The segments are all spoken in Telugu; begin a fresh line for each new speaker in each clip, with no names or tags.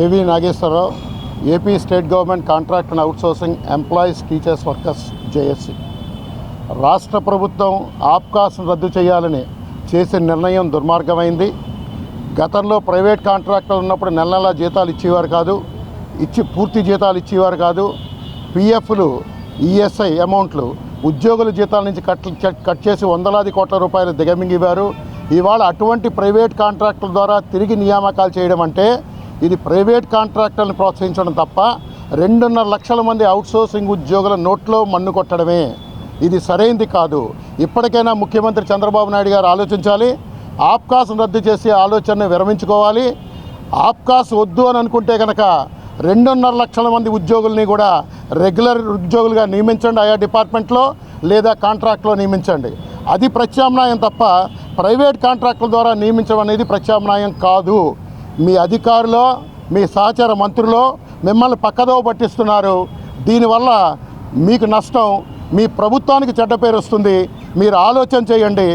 A V Nageswara Rao AP state government contract and outsourcing employees teachers workers JSC రాష్ట్ర ప్రభుత్వం ఆప్కాస్ను రద్దు చేయాలని చేసిన నిర్ణయం దుర్మార్గమైంది. గతంలో ప్రైవేట్ కాంట్రాక్టర్ ఉన్నప్పుడు నెల నెలా జీతాలు ఇచ్చేవారు కాదు ఇచ్చి పూర్తి జీతాలు ఇచ్చేవారు కాదు. పిఎఫ్లు ఈఎస్ఐ అమౌంట్లు ఉద్యోగుల జీతాల నుంచి కట్ కట్ చేసి వందలాది కోట్ల రూపాయలు దిగమింగివారు. ఇవాళ అటువంటి ప్రైవేట్ కాంట్రాక్టుల ద్వారా తిరిగి నియామకాలు చేయడం అంటే ఇది ప్రైవేట్ కాంట్రాక్టర్ని ప్రోత్సహించడం తప్ప రెండున్నర లక్షల మంది అవుట్సోర్సింగ్ ఉద్యోగుల నోట్లో మన్ను కొట్టడమే. ఇది సరైంది కాదు. ఇప్పటికైనా ముఖ్యమంత్రి చంద్రబాబు నాయుడు గారు ఆలోచించాలి. ఆప్కాస్ను రద్దు చేసి ఆలోచనను విరమించుకోవాలి. ఆప్కాస్ వద్దు అని అనుకుంటే కనుక రెండున్నర లక్షల మంది ఉద్యోగుల్ని కూడా రెగ్యులర్ ఉద్యోగులుగా నియమించండి ఆయా డిపార్ట్మెంట్లో లేదా కాంట్రాక్ట్లో నియమించండి. అది ప్రత్యామ్నాయం తప్ప ప్రైవేట్ కాంట్రాక్టుల ద్వారా నియమించడం అనేది ప్రత్యామ్నాయం కాదు. మీ అధికారులో మీ సహచార మంత్రులు మిమ్మల్ని పక్కదో పట్టిస్తున్నారు. దీనివల్ల మీకు నష్టం మీ ప్రభుత్వానికి చెడ్డ పేరు వస్తుంది. మీరు ఆలోచన చేయండి.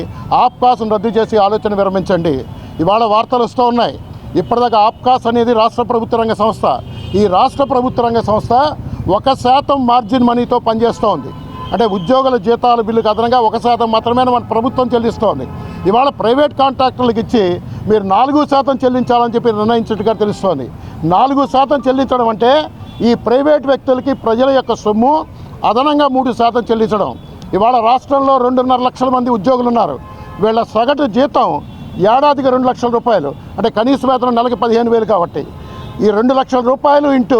ఆప్కాస్ను రద్దు చేసి ఆలోచన విరమించండి. ఇవాళ వార్తలు వస్తూ ఉన్నాయి. ఇప్పటిదాకా ఆప్కాస్ అనేది రాష్ట్ర ప్రభుత్వ రంగ సంస్థ. ఈ రాష్ట్ర ప్రభుత్వ రంగ సంస్థ ఒక శాతం మార్జిన్ మనీతో పనిచేస్తూ ఉంది అంటే ఉద్యోగుల జీతాల బిల్లుకు అదనంగా ఒక శాతం మాత్రమే మన ప్రభుత్వం చెల్లిస్తోంది. ఇవాళ ప్రైవేట్ కాంట్రాక్టర్లకు ఇచ్చి మీరు నాలుగు శాతం చెల్లించాలని చెప్పి నిర్ణయించినట్టుగా తెలుస్తోంది. నాలుగు శాతం చెల్లించడం అంటే ఈ ప్రైవేట్ వ్యక్తులకి ప్రజల యొక్క సొమ్ము అదనంగా మూడు శాతం చెల్లించడం. ఇవాళ రాష్ట్రంలో రెండున్నర లక్షల మంది ఉద్యోగులు ఉన్నారు వీళ్ళ సగటు జీతం ఏడాదికి రెండు లక్షల రూపాయలు. అంటే కనీస వేతనం నెలకి పదిహేను వేలు కాబట్టి. ఈ రెండు లక్షల రూపాయలు ఇంటూ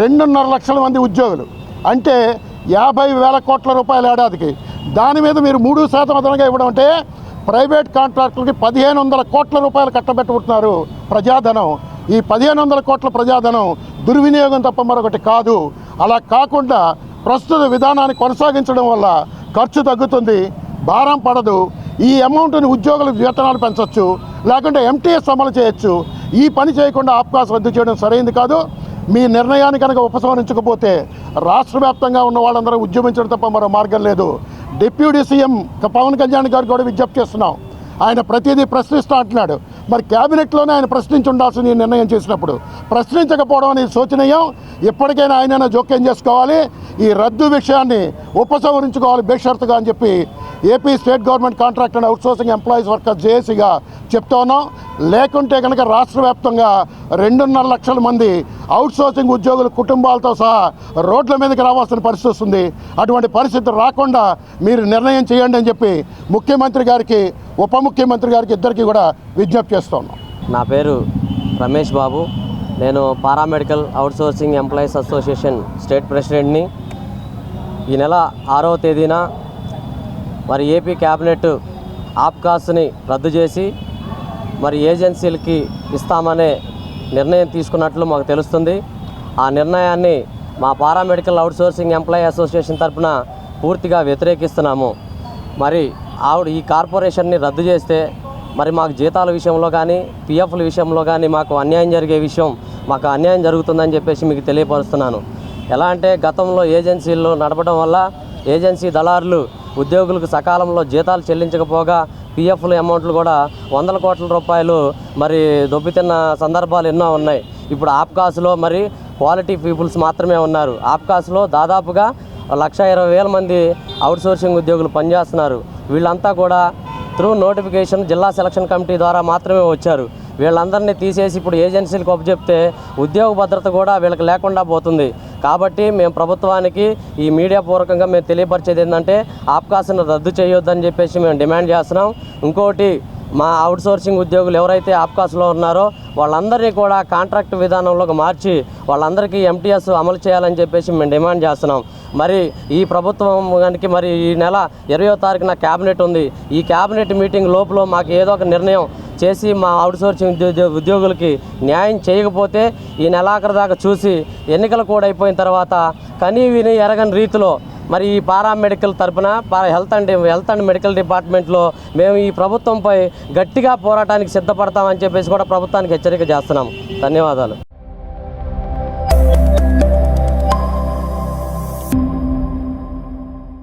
రెండున్నర లక్షల మంది ఉద్యోగులు. అంటే యాభై వేల కోట్ల రూపాయల ఏడాదికి. దాని మీద మీరు మూడు శాతం అదనంగా ఇవ్వడం అంటే ప్రైవేట్ కాంట్రాక్టులకి పదిహేను వందల కోట్ల రూపాయలు కట్టబెట్టుకుంటున్నారు ప్రజాధనం. ఈ పదిహేను వందల కోట్ల ప్రజాధనం దుర్వినియోగం తప్ప మరొకటి కాదు. అలా కాకుండా ప్రస్తుత విధానాన్ని కొనసాగించడం వల్ల ఖర్చు తగ్గుతుంది భారం పడదు. ఈ అమౌంట్ని ఉద్యోగుల వేతనాలు పెంచవచ్చు లేకుంటే ఎంటీఎస్ అమలు చేయొచ్చు. ఈ పని చేయకుండా ఆప్కాస్ రద్దు చేయడం సరైంది కాదు. మీ నిర్ణయాన్ని కనుక ఉపసంహరించకపోతే రాష్ట్ర వ్యాప్తంగా ఉన్న వాళ్ళందరూ ఉద్యమించడం తప్ప మరో మార్గం లేదు. డిప్యూటీ సీఎం పవన్ కళ్యాణ్ గారు కూడా విజ్ఞప్తి చేస్తున్నాం. ఆయన ప్రతిదీ ప్రశ్నిస్తూ అంటున్నాడు. మరి క్యాబినెట్లోనే ఆయన ప్రశ్నించి ఉండాల్సింది ఈ నిర్ణయం చేసినప్పుడు. ప్రశ్నించకపోవడం అనేది శోచనీయం. ఎప్పటికైనా ఆయన జోక్యం చేసుకోవాలి. ఈ రద్దు విషయాన్ని ఉపసంహరించుకోవాలి బేషరతుగా అని చెప్పి AP state government contract and outsourcing employees workers జేఏసీగా చెప్తా ఉన్నాం. లేకుంటే కనుక రాష్ట్ర వ్యాప్తంగా రెండున్నర లక్షల మంది అవుట్సోర్సింగ్ ఉద్యోగుల కుటుంబాలతో సహా రోడ్ల మీదకి రావాల్సిన పరిస్థితి వస్తుంది. అటువంటి పరిస్థితి రాకుండా మీరు నిర్ణయం చేయండి అని చెప్పి ముఖ్యమంత్రి గారికి ఉప ముఖ్యమంత్రి గారికి ఇద్దరికి కూడా విజ్ఞప్తి చేస్తా ఉన్నాం.
నా పేరు రమేష్ బాబు. నేను paramedical outsourcing employees association state ప్రెసిడెంట్ని. ఈ నెల ఆరవ తేదీన మరి ఏపీ క్యాబినెట్ ఆప్కాస్ని రద్దు చేసి మరి ఏజెన్సీలకి ఇస్తామనే నిర్ణయం తీసుకున్నట్లు మాకు తెలుస్తుంది. ఆ నిర్ణయాన్ని మా పారామెడికల్ అవుట్సోర్సింగ్ ఎంప్లాయీ అసోసియేషన్ తరఫున పూర్తిగా వ్యతిరేకిస్తున్నాము. మరి ఆవిడ ఈ కార్పొరేషన్ని రద్దు చేస్తే మరి మాకు జీతాల విషయంలో కానీ పిఎఫ్ల విషయంలో కానీ మాకు అన్యాయం జరిగే విషయం మాకు అన్యాయం జరుగుతుందని చెప్పేసి మీకు తెలియపరుస్తున్నాను. ఎలా అంటే గతంలో ఏజెన్సీల్లో నడపడం వల్ల ఏజెన్సీ దళారులు ఉద్యోగులకు సకాలంలో జీతాలు చెల్లించకపోగా పిఎఫ్ల అమౌంట్లు కూడా వందల కోట్ల రూపాయలు మరి దొబ్బితిన్న సందర్భాలు ఎన్నో ఉన్నాయి. ఇప్పుడు ఆప్కాస్లో మరి క్వాలిటీ పీపుల్స్ మాత్రమే ఉన్నారు. ఆప్కాస్లో దాదాపుగా లక్ష ఇరవై వేల మంది అవుట్సోర్సింగ్ ఉద్యోగులు పనిచేస్తున్నారు. వీళ్ళంతా కూడా త్రూ నోటిఫికేషన్ జిల్లా సెలక్షన్ కమిటీ ద్వారా మాత్రమే వచ్చారు. వీళ్ళందరినీ తీసేసి ఇప్పుడు ఏజెన్సీలకు అప్పచెప్తే ఉద్యోగ భద్రత కూడా వీళ్ళకి లేకుండా పోతుంది. కాబట్టి మేము ప్రభుత్వానికి ఈ మీడియా పూర్వకంగా మేము తెలియపరిచేది ఏంటంటే ఆప్కాస్ను రద్దు చేయొద్దని చెప్పేసి మేము డిమాండ్ చేస్తున్నాం. ఇంకోటి మా అవుట్సోర్సింగ్ ఉద్యోగులు ఎవరైతే ఆప్కాస్లో ఉన్నారో వాళ్ళందరినీ కూడా కాంట్రాక్ట్ విధానంలోకి మార్చి వాళ్ళందరికీ ఎంటీఎస్ అమలు చేయాలని చెప్పేసి మేము డిమాండ్ చేస్తున్నాం. మరి ఈ ప్రభుత్వం కనుక మరి ఈ నెల ఇరవయో తారీఖున క్యాబినెట్ ఉంది. ఈ క్యాబినెట్ మీటింగ్ లోపల మాకు ఏదో ఒక నిర్ణయం చేసి మా అవుట్సోర్సింగ్ ఉద్యో ఉద్యోగులకి న్యాయం చేయకపోతే ఈ నెలాఖరు దాకా చూసి ఎన్నికలు కూడా అయిపోయిన తర్వాత కనీ విని ఎరగని రీతిలో మరి ఈ పారామెడికల్ తరపున para health and health and medical డిపార్ట్మెంట్లో మేము ఈ ప్రభుత్వంపై గట్టిగా పోరాటానికి సిద్ధపడతామని చెప్పేసి కూడా ప్రభుత్వానికి హెచ్చరిక చేస్తున్నాం. ధన్యవాదాలు.